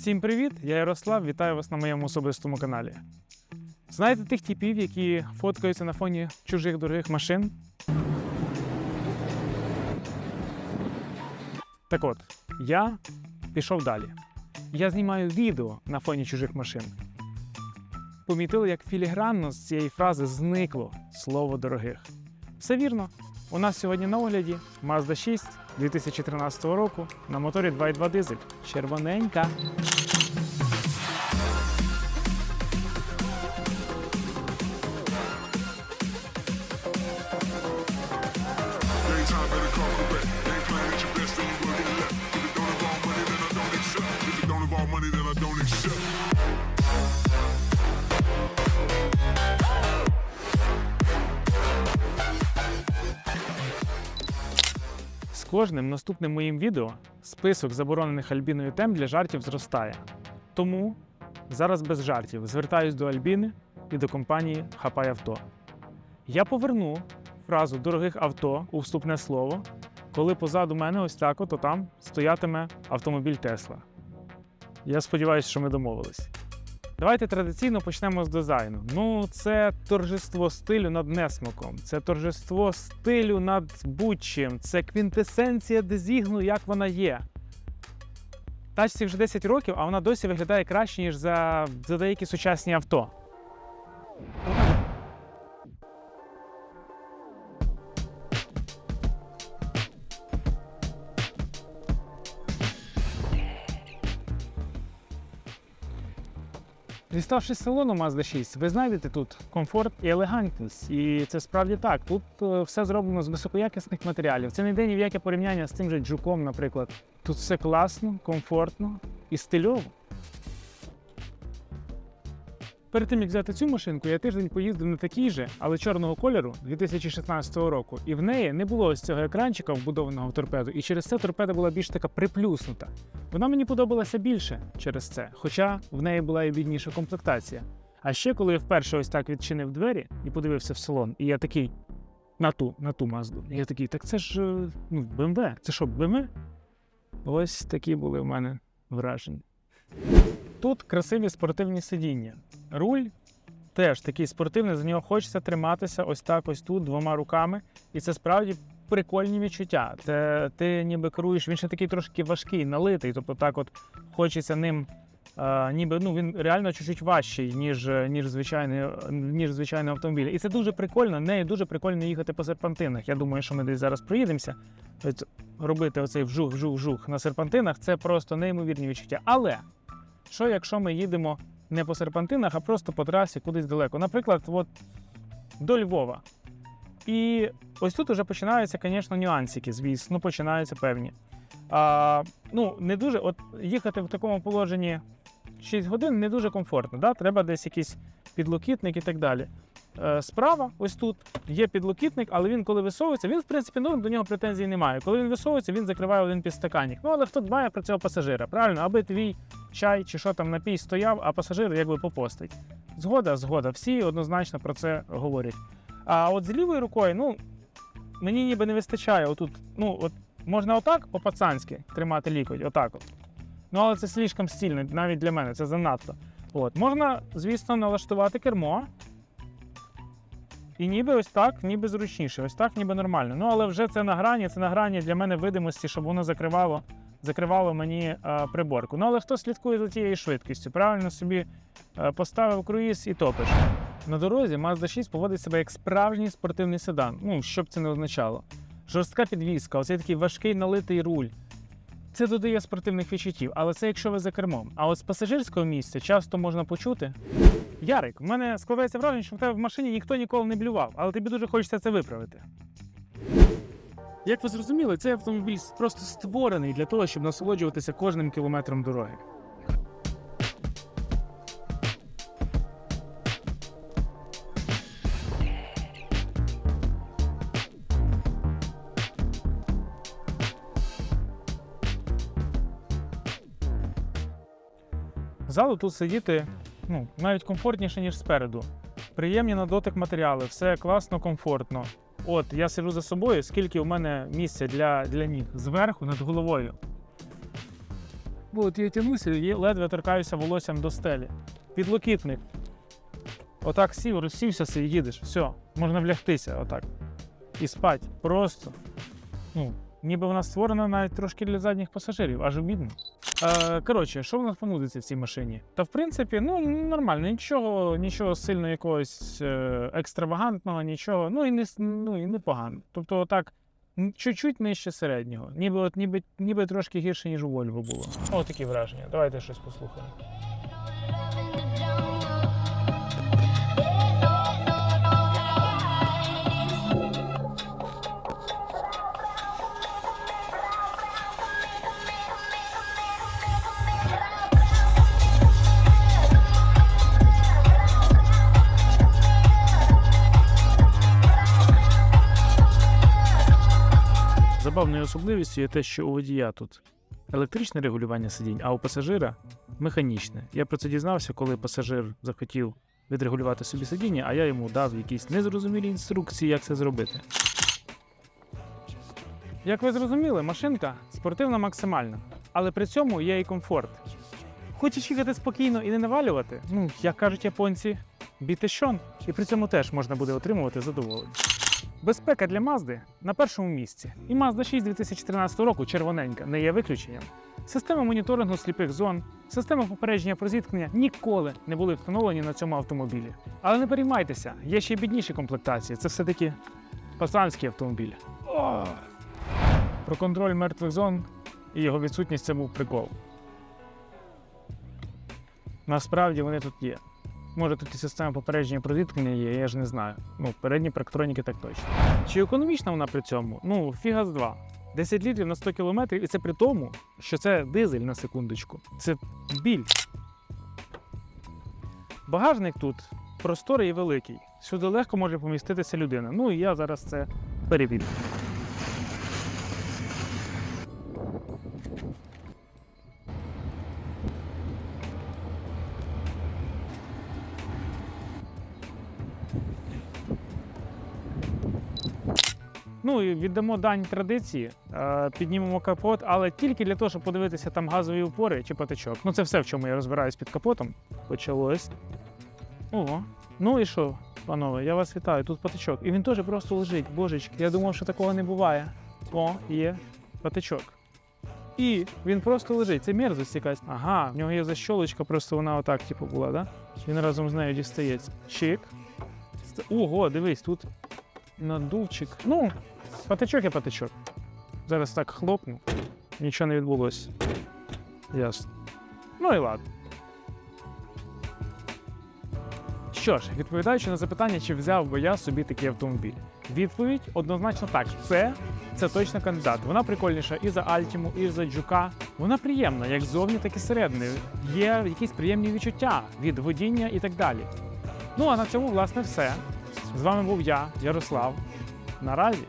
Всім привіт! Я Ярослав, вітаю вас на моєму особистому каналі. Знаєте тих типів, які фоткаються на фоні чужих дорогих машин? Так от, я пішов далі. Я знімаю відео на фоні чужих машин. Помітили, як філігранно з цієї фрази зникло слово дорогих. Все вірно. У нас сьогодні на огляді Mazda 6 2013 року на моторі 2.2 дизель. Червоненька. Кожним наступним моїм відео список заборонених Альбіною тем для жартів зростає. Тому зараз без жартів звертаюсь до Альбіни і до компанії Хапай авто. Я поверну фразу дорогих авто у вступне слово, коли позаду мене ось так от там стоятиме автомобіль Тесла. Я сподіваюся, що ми домовились. Давайте традиційно почнемо з дизайну. Ну, це торжество стилю над несмаком, це торжество стилю над будь-чим, це квінтесенція дезігну, як вона є. Тачці вже 10 років, а вона досі виглядає краще, ніж за, за деякі сучасні авто. Діставши салону Mazda 6, ви знайдете тут комфорт і елегантність. І це справді так. Тут е, все зроблено з високоякісних матеріалів. Це не йде ні в яке порівняння з тим же джуком, наприклад. Тут все класно, комфортно і стильово. Перед тим як взяти цю машинку, я тиждень поїздив на такій же, але чорного кольору 2016 року, і в неї не було ось цього екранчика вбудованого в торпеду, і через це торпеда була більш така приплюснута. Вона мені подобалася більше через це, хоча в неї була і бідніша комплектація. А ще коли я вперше ось так відчинив двері і подивився в салон, і я такий на ту, на ту мазду. І я такий, так це ж е, ну, BMW. Це що, BMW? Ось такі були в мене враження. Тут красиві спортивні сидіння. Руль теж такий спортивний, за нього хочеться триматися ось так, ось тут, двома руками. І це справді прикольні відчуття. Це ти ніби керуєш, він ще такий трошки важкий, налитий. Тобто так от хочеться ним. е, ніби ну він реально чуть-чуть важчий, ніж, ніж, звичайний, ніж звичайний автомобіль. І це дуже прикольно. Нею дуже прикольно їхати по серпантинах. Я думаю, що ми десь зараз проїдемося. От робити оцей вжух, вжух, вжух на серпантинах це просто неймовірні відчуття. Але що якщо ми їдемо не по серпантинах, а просто по трасі кудись далеко? Наприклад, от до Львова. І ось тут вже починаються, звісно, нюансики, звісно, починаються певні. А, ну, не дуже, от їхати в такому положенні 6 годин не дуже комфортно. Да? Треба десь якийсь підлокітник і так далі. Е, Справа, ось тут є підлокітник, але він, коли висовується, він, в принципі, ну, до нього претензій немає. Коли він висовується, він закриває один підстаканник. Ну, але хто дбає про цього пасажира, правильно? Аби твій чай чи що там напій стояв, а пасажир якби попостить. Згода, згода. Всі однозначно про це говорять. А от з лівою рукою, ну, мені ніби не вистачає. Отут, ну, от можна отак по-пацанськи тримати лікоть, отак от. Ну, але це слишком стільно, навіть для мене, це занадто. От. Можна, звісно, налаштувати кермо. І ніби ось так, ніби зручніше, ось так, ніби нормально. Ну, але вже це на грані, це на грані для мене видимості, щоб воно закривало, закривало мені е, приборку. Ну, але хто слідкує за тією швидкістю? Правильно собі е, поставив круїз і топиш. На дорозі Mazda 6 поводить себе як справжній спортивний седан. Ну, що б це не означало. Жорстка підвізка, оцей такий важкий налитий руль. Це додає спортивних відчуттів, але це якщо ви за кермом. А от з пасажирського місця часто можна почути. Ярик, в мене складається враження, що в тебе в машині ніхто ніколи не блював, але тобі дуже хочеться це виправити. Як ви зрозуміли, цей автомобіль просто створений для того, щоб насолоджуватися кожним кілометром дороги. Ззаду тут сидіти ну, навіть комфортніше, ніж спереду. Приємні на дотик матеріали, все класно, комфортно. От я сижу за собою, скільки у мене місця для, для ніг зверху над головою. От я тянуся і ледве торкаюся волоссям до стелі. Підлокітник. Отак сів, розсівся і їдеш. Все, можна влягтися отак. І спать. Просто. Ну, ніби вона створена навіть трошки для задніх пасажирів, аж обідно. Е, коротше, що в нас по музиці в цій машині? Та в принципі, ну нормально, нічого, нічого сильно якогось е, екстравагантного, нічого, ну і не ну і непогано. Тобто, отак, м, чуть-чуть нижче середнього. Ніби, от, ніби, ніби трошки гірше, ніж у Вольво було. О, такі враження. Давайте щось послухаємо. Забавною особливістю є те, що у водія тут електричне регулювання сидінь, а у пасажира механічне. Я про це дізнався, коли пасажир захотів відрегулювати собі сидіння, а я йому дав якісь незрозумілі інструкції, як це зробити. Як ви зрозуміли, машинка спортивна максимальна, але при цьому є і комфорт. Хочеш їхати спокійно і не навалювати, ну, як кажуть японці, біти щон, і при цьому теж можна буде отримувати задоволення. Безпека для Мазди на першому місці. І Mazda 6 2013 року червоненька не є виключенням. Система моніторингу сліпих зон, система попередження про зіткнення ніколи не були встановлені на цьому автомобілі. Але не переймайтеся, є ще бідніші комплектації. Це все-таки пацанський автомобіль. Про контроль мертвих зон і його відсутність це був прикол. Насправді вони тут є. Може, тут і система попередження про є, я ж не знаю. Ну, передні парктроніки так точно. Чи економічна вона при цьому? Ну, фіга з два. 10 літрів на 100 кілометрів, і це при тому, що це дизель на секундочку. Це біль. Багажник тут просторий і великий. Сюди легко може поміститися людина. Ну і я зараз це перевірю. Ну і віддамо дань традиції, е, піднімемо капот, але тільки для того, щоб подивитися там газові упори чи патичок. Ну це все, в чому я розбираюсь під капотом. Почалось. Ого. Ну і що, панове, я вас вітаю, тут патичок. І він теж просто лежить. Божечки, я думав, що такого не буває. О, є патичок. І він просто лежить. Це мерзость якась. Ага, в нього є защолочка, просто вона отак, типу, була, да? Він разом з нею дістається. Чик. Ого, дивись, тут надувчик. Ну, патичок є патичок. Зараз так хлопну. Нічого не відбулося. Ясно. Ну і ладно. Що ж, відповідаючи на запитання, чи взяв би я собі такий автомобіль. Відповідь однозначно так. Це, це точно кандидат. Вона прикольніша і за Альтіму, і за Джука. Вона приємна, як ззовні, так і зсередини. Є якісь приємні відчуття від водіння і так далі. Ну а на цьому, власне, все. З вами був я, Ярослав. Наразі